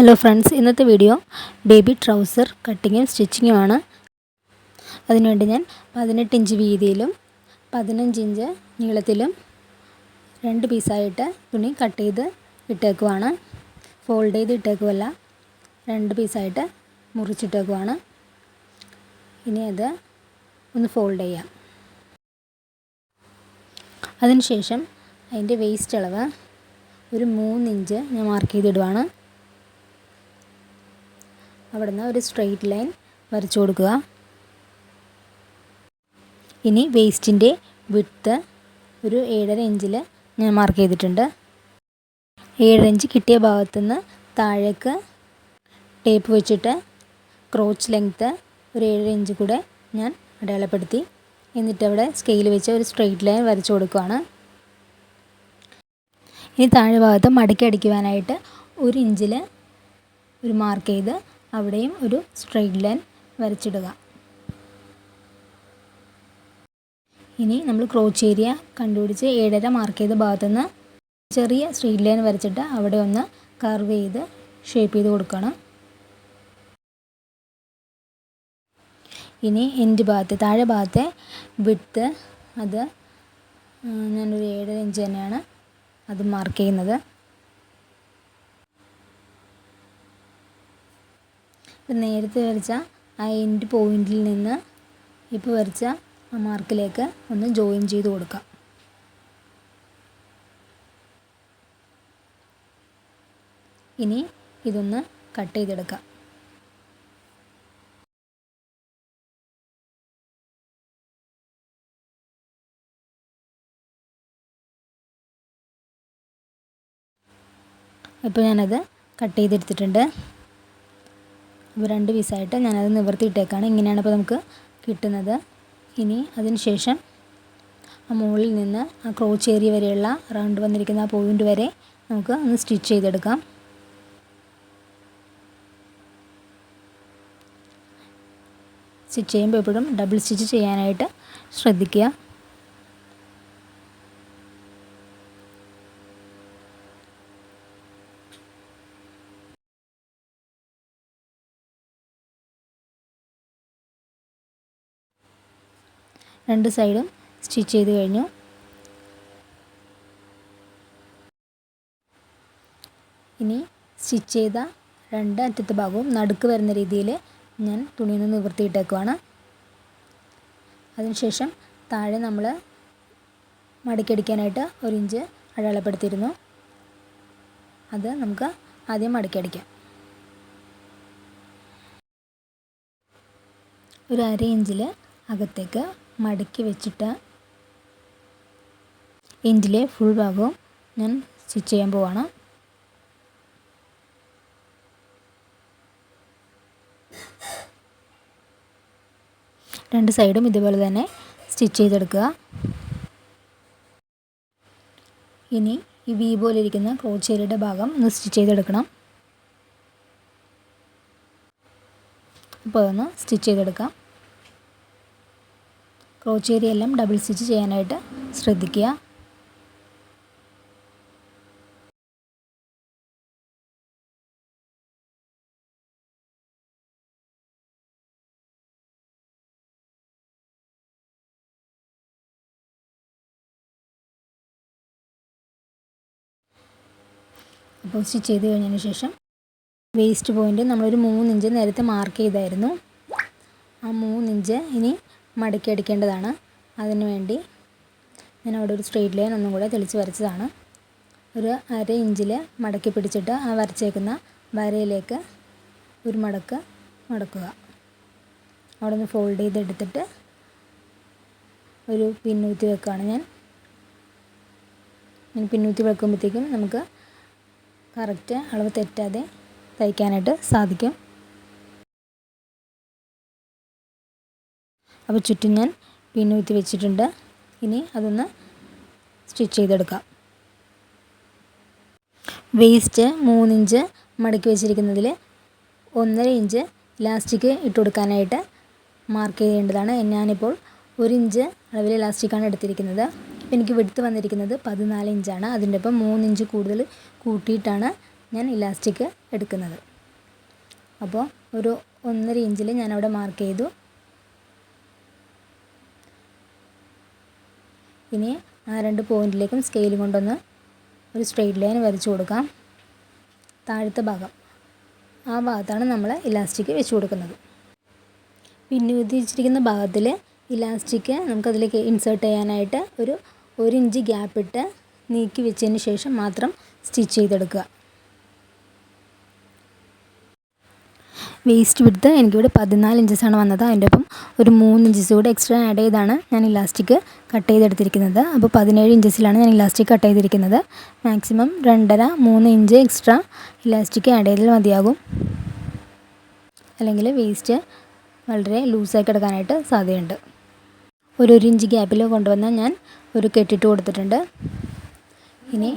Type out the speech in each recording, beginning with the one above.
Hello friends ഇന്നത്തെ video baby trouser കട്ടിങ്ങും സ്റ്റിച്ചിങ്ങുമാണ് അതിനുവേണ്ടി ഞാൻ പതിനെട്ട് ഇഞ്ച് വീതിയിലും പതിനഞ്ച് ഇഞ്ച് നീളത്തിലും രണ്ട് പീസായിട്ട് തുണി കട്ട് ചെയ്ത് ഇട്ടേക്കുവാണ്. ഫോൾഡ് ചെയ്ത് ഇട്ടേക്കുമല്ല രണ്ട് പീസായിട്ട് മുറിച്ചിട്ടേക്കുവാണ്. ഇനി അത് ഒന്ന് ഫോൾഡ് ചെയ്യാം. അതിനുശേഷം അതിന്റെ വേസ്റ്റ് അളവ് ഒരു മൂന്നിഞ്ച് ഞാൻ മാർക്ക് ചെയ്തിടുവാണ്. അവിടെ നിന്ന് ഒരു സ്ട്രെയിറ്റ് ലൈൻ വരച്ചു കൊടുക്കുക. ഇനി വേസ്റ്റിന്റെ വിട്ത്ത് ഒരു ഏഴര ഇഞ്ചിൽ ഞാൻ മാർക്ക് ചെയ്തിട്ടുണ്ട്. ഏഴര ഇഞ്ച് കിട്ടിയ ഭാഗത്തുനിന്ന് താഴേക്ക് ടേപ്പ് വെച്ചിട്ട് ക്രോച്ച് ലെങ്ത്ത് ഒരു ഏഴര ഇഞ്ച് കൂടെ ഞാൻ അടയാളപ്പെടുത്തി. എന്നിട്ട് അവിടെ സ്കെയിൽ വെച്ച് ഒരു സ്ട്രെയിറ്റ് ലൈൻ വരച്ചു കൊടുക്കുകയാണ് ഇനി താഴെ ഭാഗത്ത് മടക്കി അടിക്കുവാനായിട്ട് ഒരു ഇഞ്ചിൽ ഒരു മാർക്ക് ചെയ്ത് അവിടെയും ഒരു സ്ട്രെയിറ്റ് ലൈൻ വരച്ചിടുക. ഇനി നമ്മൾ ക്രോച്ച് ഏരിയ കണ്ടുപിടിച്ച് ഏഴര മാർക്ക് ചെയ്ത ഭാഗത്തുനിന്ന് ചെറിയ സ്ട്രെയിറ്റ് ലൈൻ വരച്ചിട്ട് അവിടെ ഒന്ന് കർവ് ചെയ്ത് ഷേപ്പ് ചെയ്ത് കൊടുക്കണം. ഇനി എന്റെ ഭാഗത്ത് താഴെ ഭാഗത്തെ വിട്ട് അത് ഞാനൊരു ഏഴര ഇഞ്ച് തന്നെയാണ് അത് മാർക്ക് ചെയ്യുന്നത്. ഇപ്പം നേരത്തെ വരച്ച ആ എൻഡ് പോയിന്റിൽ നിന്ന് ഇപ്പോൾ വരച്ച ആ മാർക്കിലേക്ക് ഒന്ന് ജോയിൻ ചെയ്ത് കൊടുക്കാം. ഇനി ഇതൊന്ന് കട്ട് ചെയ്തെടുക്കാം. ഇപ്പോൾ ഞാനത് കട്ട് ചെയ്തെടുത്തിട്ടുണ്ട്. അപ്പോൾ രണ്ട് പീസായിട്ട് ഞാനത് നിവർത്തിയിട്ടേക്കാണ്. ഇങ്ങനെയാണ് ഇപ്പോൾ നമുക്ക് കിട്ടുന്നത്. ഇനി അതിന് ശേഷം ആ മുകളിൽ നിന്ന് ആ ക്രോച്ച് ഏരിയ വരെയുള്ള റൗണ്ട് വന്നിരിക്കുന്ന ആ പോയിന്റ് വരെ നമുക്ക് ഒന്ന് സ്റ്റിച്ച് ചെയ്തെടുക്കാം. സ്റ്റിച്ച് ചെയ്യുമ്പോൾ എപ്പോഴും ഡബിൾ സ്റ്റിച്ച് ചെയ്യാനായിട്ട് ശ്രദ്ധിക്കുക. രണ്ട് സൈഡും സ്റ്റിച്ച് ചെയ്ത് കഴിഞ്ഞു. ഇനി സ്റ്റിച്ച് ചെയ്ത രണ്ട് അറ്റത്തെ ഭാഗവും നടുക്ക് വരുന്ന രീതിയിൽ ഞാൻ തുണിയിൽ നിന്ന് നിവർത്തിയിട്ടേക്കുവാണ്. അതിനുശേഷം താഴെ നമ്മൾ മടക്കിയടിക്കാനായിട്ട് ഒരു ഇഞ്ച് അടയാളപ്പെടുത്തിയിരുന്നു. അത് നമുക്ക് ആദ്യം മടക്കിയടിക്കാം ഒരു അര ഇഞ്ചിൽ അകത്തേക്ക് മടക്കി വെച്ചിട്ട് എൻഡിലെ ഫുൾ ഭാഗവും ഞാൻ സ്റ്റിച്ച് ചെയ്യാൻ പോവാണ്. രണ്ട് സൈഡും ഇതുപോലെ തന്നെ സ്റ്റിച്ച് ചെയ്തെടുക്കുക. ഇനി ഈ വി പോലെ ഇരിക്കുന്ന ക്രോച്ചേരിയുടെ ഭാഗം ഒന്ന് സ്റ്റിച്ച് ചെയ്തെടുക്കണം. അപ്പോൾ അതൊന്ന് സ്റ്റിച്ച് ചെയ്തെടുക്കാം. ക്രോച്ച് ഏരിയ എല്ലാം ഡബിൾ സ്റ്റിച്ച് ചെയ്യാനായിട്ട് ശ്രദ്ധിക്കുക. അപ്പോൾ സ്റ്റിച്ച് ചെയ്ത് കഴിഞ്ഞതിന് ശേഷം വേസ്റ്റ് പോയിന്റ് നമ്മളൊരു മൂന്നിഞ്ച് നേരത്തെ മാർക്ക് ചെയ്തായിരുന്നു. ആ മൂന്നിഞ്ച് ഇനി മടക്കി അടിക്കേണ്ടതാണ് അതിന് വേണ്ടി ഞാൻ അവിടെ ഒരു സ്ട്രെയിറ്റ് ലൈൻ ഒന്നും കൂടെ തെളിച്ച് വരച്ചതാണ്. ഒരു അര ഇഞ്ചിൽ മടക്കി പിടിച്ചിട്ട് ആ വരച്ചേക്കുന്ന വരയിലേക്ക് ഒരു മടക്ക് മടക്കുക. അവിടെ നിന്ന് ഫോൾഡ് ചെയ്തെടുത്തിട്ട് ഒരു പിന്നൂത്തി വെക്കുകയാണ് ഞാൻ. ഞാൻ പിന്നൂത്തി വെക്കുമ്പോഴത്തേക്കും നമുക്ക് കറക്റ്റ് അളവ് തെറ്റാതെ തയ്ക്കാനായിട്ട് സാധിക്കും. അപ്പോൾ ചുറ്റും ഞാൻ പിന്നൂത്തി വെച്ചിട്ടുണ്ട്. ഇനി അതൊന്ന് സ്റ്റിച്ച് ചെയ്തെടുക്കാം. വേസ്റ്റ് മൂന്നിഞ്ച് മടക്കി വെച്ചിരിക്കുന്നതിൽ ഒന്നര ഇഞ്ച് ലാസ്റ്റിക്ക് ഇട്ട് കൊടുക്കാനായിട്ട് മാർക്ക് ചെയ്യേണ്ടതാണ്. ഞാനിപ്പോൾ ഒരു ഇഞ്ച് അളവിൽ ലാസ്റ്റിക്കാണ് എടുത്തിരിക്കുന്നത്. എനിക്ക് വെടുത്ത് വന്നിരിക്കുന്നത് പതിനാല് ഇഞ്ചാണ്. അതിന്റെ ഒപ്പം മൂന്നിഞ്ച് കൂടുതൽ കൂട്ടിയിട്ടാണ് ഞാൻ ഇലാസ്റ്റിക് എടുക്കുന്നത്. അപ്പോൾ ഒരു ഒന്നര ഇഞ്ചിൽ ഞാനവിടെ മാർക്ക് ചെയ്തു. ഇനി ആ രണ്ട് പോയിന്റിലേക്കും സ്കെയിൽ കൊണ്ടൊന്ന് ഒരു സ്ട്രെയിറ്റ് ലൈൻ വരച്ചു കൊടുക്കാം. താഴത്തെ ഭാഗം. ആ ഭാഗത്താണ് നമ്മൾ ഇലാസ്റ്റിക് വെച്ച് കൊടുക്കുന്നത്. പിന്നെ ഉദ്ദേശിച്ചിരിക്കുന്ന ഭാഗത്തിൽ ഇലാസ്റ്റിക് നമുക്കതിലേക്ക് ഇൻസേർട്ട് ചെയ്യാനായിട്ട് ഒരു ഒരു ഇഞ്ച് ഗ്യാപ്പ് ഇട്ട് നീക്കി വെച്ചതിന് ശേഷം മാത്രം സ്റ്റിച്ച് ചെയ്തെടുക്കുക. വേസ്റ്റ് വിടുത്ത് എനിക്കിവിടെ പതിനാല് ഇഞ്ചസാണ് വന്നത്. അതിന്റെ ഒപ്പം ഒരു മൂന്ന് ഇഞ്ചസ് കൂടെ എക്സ്ട്രാ ആഡ് ചെയ്താണ് ഞാൻ ഇലാസ്റ്റിക് കട്ട് ചെയ്തെടുത്തിരിക്കുന്നത്. അപ്പോൾ പതിനേഴ് ഇഞ്ചസിലാണ് ഞാൻ ഇലാസ്റ്റിക് കട്ട് ചെയ്തിരിക്കുന്നത്. മാക്സിമം രണ്ടര മൂന്ന് ഇഞ്ച് എക്സ്ട്രാ ഇലാസ്റ്റിക് ആഡ് ചെയ്താൽ മതിയാകും. അല്ലെങ്കിൽ വേസ്റ്റ് വളരെ ലൂസായി കിടക്കാനായിട്ട് സാധ്യതയുണ്ട്. ഒരു ഒരു ഇഞ്ച് ഗ്യാപ്പിൽ കൊണ്ടുവന്ന് ഞാൻ ഒരു കെട്ടിട്ട് കൊടുത്തിട്ടുണ്ട്. ഇനി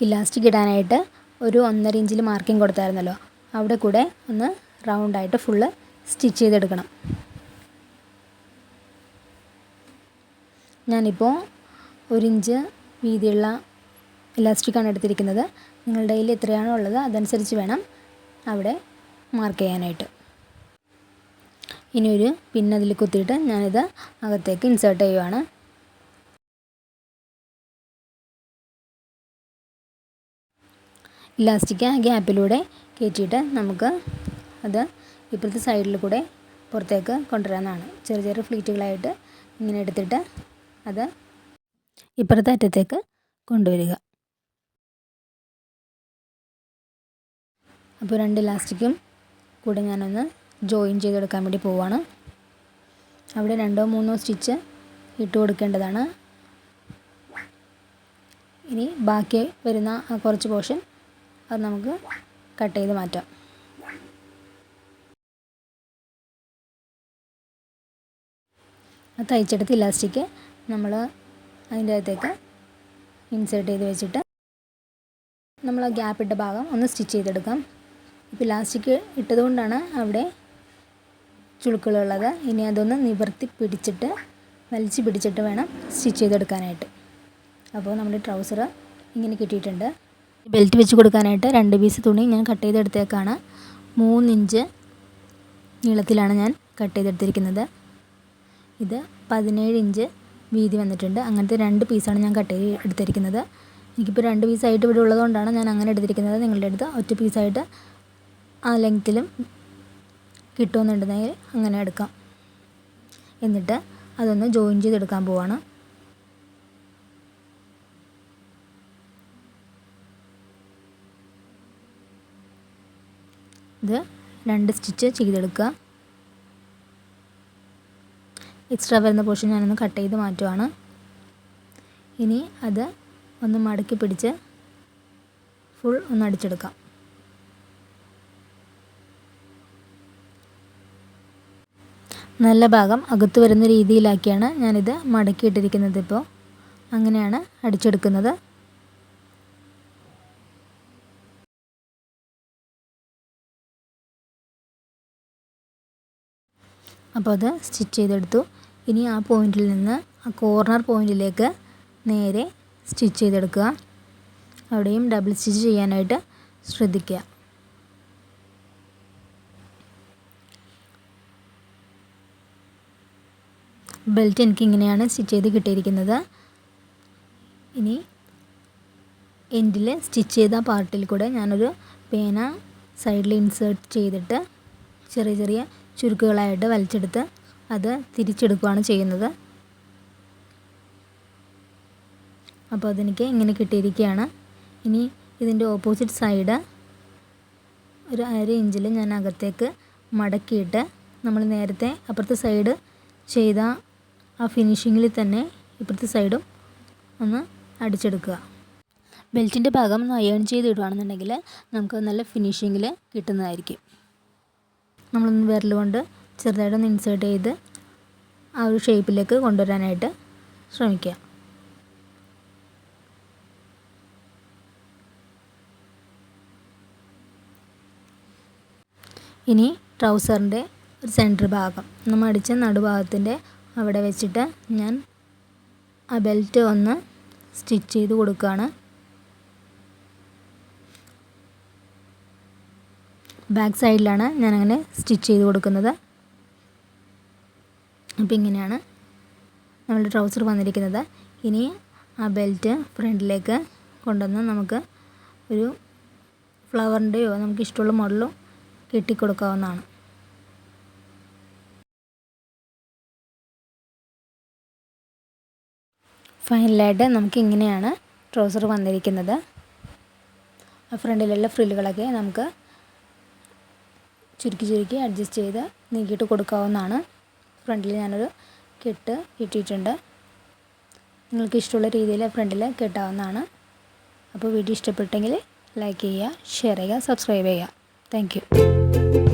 ഇലാസ്റ്റിക് ഇടാനായിട്ട് ഒരു ഒന്നര ഇഞ്ചിൽ മാർക്കിംഗ് കൊടുത്തായിരുന്നല്ലോ. അവിടെ കൂടെ ഒന്ന് റൗണ്ടായിട്ട് ഫുള്ള് സ്റ്റിച്ച് ചെയ്തെടുക്കണം. ഞാനിപ്പോൾ ഒരിഞ്ച് വീതിയുള്ള ഇലാസ്റ്റിക്കാണ് എടുത്തിരിക്കുന്നത്. നിങ്ങളുടെ കയ്യിൽ എത്രയാണോ ഉള്ളത് അതനുസരിച്ച് വേണം അവിടെ മാർക്ക് ചെയ്യാനായിട്ട്. ഇനി ഒരു പിന്നതിൽ കുത്തിയിട്ട് ഞാനിത് അകത്തേക്ക് ഇൻസേർട്ട് ചെയ്യുവാണ്. ഇലാസ്റ്റിക് ആ ഗ്യാപ്പിലൂടെ കയറ്റിയിട്ട് നമുക്ക് അത് ഇപ്പോഴത്തെ സൈഡിൽ കൂടെ പുറത്തേക്ക് കൊണ്ടുവരാമെന്നാണ് ചെറിയ ചെറിയ ഫ്ലീറ്റുകളായിട്ട് ഇങ്ങനെ എടുത്തിട്ട് അത് ഇപ്പുറത്തെ അറ്റത്തേക്ക് കൊണ്ടുവരിക. അപ്പോൾ രണ്ട് ഇലാസ്റ്റിക്കും കൂടെ ഞാനൊന്ന് ജോയിൻ ചെയ്തെടുക്കാൻ വേണ്ടി പോവാണ്. അവിടെ രണ്ടോ മൂന്നോ സ്റ്റിച്ച് ഇട്ട് കൊടുക്കേണ്ടതാണ്. ഇനി ബാക്കി വരുന്ന കുറച്ച് പോർഷൻ അത് നമുക്ക് കട്ട് ചെയ്ത് മാറ്റാം തയ്ച്ചെടുത്ത് ഇലാസ്റ്റിക് നമ്മൾ അതിന്റെ അകത്തേക്ക് ഇൻസേർട്ട് ചെയ്ത് വെച്ചിട്ട് നമ്മൾ ആ ഗ്യാപ്പ് ഇട്ട ഭാഗം ഒന്ന് സ്റ്റിച്ച് ചെയ്തെടുക്കാം. ഇപ്പോൾ ഇലാസ്റ്റിക് ഇട്ടതുകൊണ്ടാണ് അവിടെ ചുളുക്കളുള്ളത് ഇനി അതൊന്ന് നിവർത്തി പിടിച്ചിട്ട് വലിച്ച് പിടിച്ചിട്ട് വേണം സ്റ്റിച്ച് ചെയ്തെടുക്കാനായിട്ട്. അപ്പോൾ നമ്മുടെ ട്രൗസർ ഇങ്ങനെ കിട്ടിയിട്ടുണ്ട്. ബെൽറ്റ് വെച്ച് കൊടുക്കാനായിട്ട് രണ്ട് പീസ് തുണി ഞാൻ കട്ട് ചെയ്തെടുത്തേക്കാണ്. മൂന്നിഞ്ച് നീളത്തിലാണ് ഞാൻ കട്ട് ചെയ്തെടുത്തിരിക്കുന്നത്. ഇത് പതിനേഴ് ഇഞ്ച് വീതി വന്നിട്ടുണ്ട്. അങ്ങനത്തെ രണ്ട് പീസാണ് ഞാൻ കട്ട് ചെയ്ത് എടുത്തിരിക്കുന്നത്. എനിക്കിപ്പോൾ രണ്ട് പീസായിട്ട് ഇവിടെ ഉള്ളതുകൊണ്ടാണ് ഞാൻ അങ്ങനെ എടുത്തിരിക്കുന്നത്. നിങ്ങളുടെ അടുത്ത് ഒറ്റ പീസായിട്ട് ആ ലെങ്ത്തിലും കിട്ടുമെന്നുണ്ടെങ്കിൽ അങ്ങനെ എടുക്കാം. എന്നിട്ട് അതൊന്ന് ജോയിൻ ചെയ്തെടുക്കാൻ പോവാണ്. ഇത് രണ്ട് സ്റ്റിച്ച് ചെയ്തെടുക്കുക. എക്സ്ട്രാ വരുന്ന പോർഷൻ ഞാനൊന്ന് കട്ട് ചെയ്ത് മാറ്റുവാണ്. ഇനി അത് ഒന്ന് മടക്കി പിടിച്ച് ഫുൾ ഒന്ന് അടിച്ചെടുക്കാം. നല്ല ഭാഗം അകത്ത് വരുന്ന രീതിയിലാക്കിയാണ് ഞാനിത് മടക്കിയിട്ടിരിക്കുന്നത് ഇപ്പോൾ. അങ്ങനെയാണ് അടിച്ചെടുക്കുന്നത്. അപ്പോൾ അത് സ്റ്റിച്ച് ചെയ്തെടുത്തു. ഇനി ആ പോയിന്റിൽ നിന്ന് ആ കോർണർ പോയിന്റിലേക്ക് നേരെ സ്റ്റിച്ച് ചെയ്തെടുക്കുക. അവിടെയും ഡബിൾ സ്റ്റിച്ച് ചെയ്യാനായിട്ട് ശ്രദ്ധിക്കുക. ബെൽറ്റ് എനിക്ക് ഇങ്ങനെയാണ് സ്റ്റിച്ച് ചെയ്ത് കിട്ടിയിരിക്കുന്നത്. ഇനി എൻഡിൽ സ്റ്റിച്ച് ചെയ്ത പാർട്ടിൽ കൂടെ ഞാനൊരു പേന സൈഡിൽ ഇൻസേർട്ട് ചെയ്തിട്ട് ചെറിയ ചെറിയ ചുരുക്കുകളായിട്ട് വലിച്ചെടുത്ത് അത് തിരിച്ചെടുക്കുകയാണ് ചെയ്യുന്നത്. അപ്പോൾ അതെനിക്ക് ഇങ്ങനെ കിട്ടിയിരിക്കുകയാണ്. ഇനി ഇതിന്റെ ഓപ്പോസിറ്റ് സൈഡ് ഒരു അര ഇഞ്ചിൽ ഞാൻ അകത്തേക്ക് മടക്കിയിട്ട് നമ്മൾ നേരത്തെ അപ്പുറത്തെ സൈഡ് ചെയ്ത ആ ഫിനിഷിങ്ങിൽ തന്നെ ഇപ്പുറത്തെ സൈഡും ഒന്ന് അടിച്ചെടുക്കുക. ബെൽറ്റിന്റെ ഭാഗം ഒന്ന് അയേൺ ചെയ്ത് ഇടുകയാണെന്നുണ്ടെങ്കിൽ നമുക്ക് നല്ല ഫിനിഷിങ്ങിൽ കിട്ടുന്നതായിരിക്കും. നമ്മളൊന്ന് വിരൽ കൊണ്ട് ചെറുതായിട്ടൊന്ന് ഇൻസേർട്ട് ചെയ്ത് ആ ഒരു ഷേപ്പിലേക്ക് കൊണ്ടുവരാനായിട്ട് ശ്രമിക്കുക. ഇനി ട്രൗസറിന്റെ ഒരു സെന്റർ ഭാഗം. നമ്മൾ അടിച്ച നടുഭാഗത്തിന്റെ അവിടെ വെച്ചിട്ട് ഞാൻ ആ ബെൽറ്റ് ഒന്ന് സ്റ്റിച്ച് ചെയ്ത് കൊടുക്കുകയാണ്. ബാക്ക് സൈഡിലാണ് ഞാനങ്ങനെ സ്റ്റിച്ച് ചെയ്ത് കൊടുക്കുന്നത്. അപ്പോൾ ഇങ്ങനെയാണ് നമ്മളുടെ ട്രൗസർ വന്നിരിക്കുന്നത്. ഇനി ആ ബെൽറ്റ് ഫ്രണ്ടിലേക്ക് കൊണ്ടുവന്ന് നമുക്ക് ഒരു ഫ്ലവറിന്റെയോ നമുക്ക് ഇഷ്ടമുള്ള മോഡലോ കെട്ടിക്കൊടുക്കാവുന്നതാണ്. ഫൈനലായിട്ട് നമുക്ക് ഇങ്ങനെയാണ് ട്രൗസർ വന്നിരിക്കുന്നത്. ആ ഫ്രണ്ടിലുള്ള ഫ്രില്ലുകളൊക്കെ നമുക്ക് ചുരുക്കി ചുരുക്കി അഡ്ജസ്റ്റ് ചെയ്ത് നീക്കിയിട്ട് കൊടുക്കാവുന്നതാണ്. ഫ്രണ്ടിൽ ഞാനൊരു കെട്ട് കിട്ടിയിട്ടുണ്ട് നിങ്ങൾക്ക് ഇഷ്ടമുള്ള രീതിയിൽ ഫ്രണ്ടിൽ കെട്ടാവുന്നതാണ്. അപ്പോൾ വീഡിയോ ഇഷ്ടപ്പെട്ടെങ്കിൽ ലൈക്ക് ചെയ്യുക ഷെയർ ചെയ്യുക സബ്സ്ക്രൈബ് ചെയ്യുക. താങ്ക്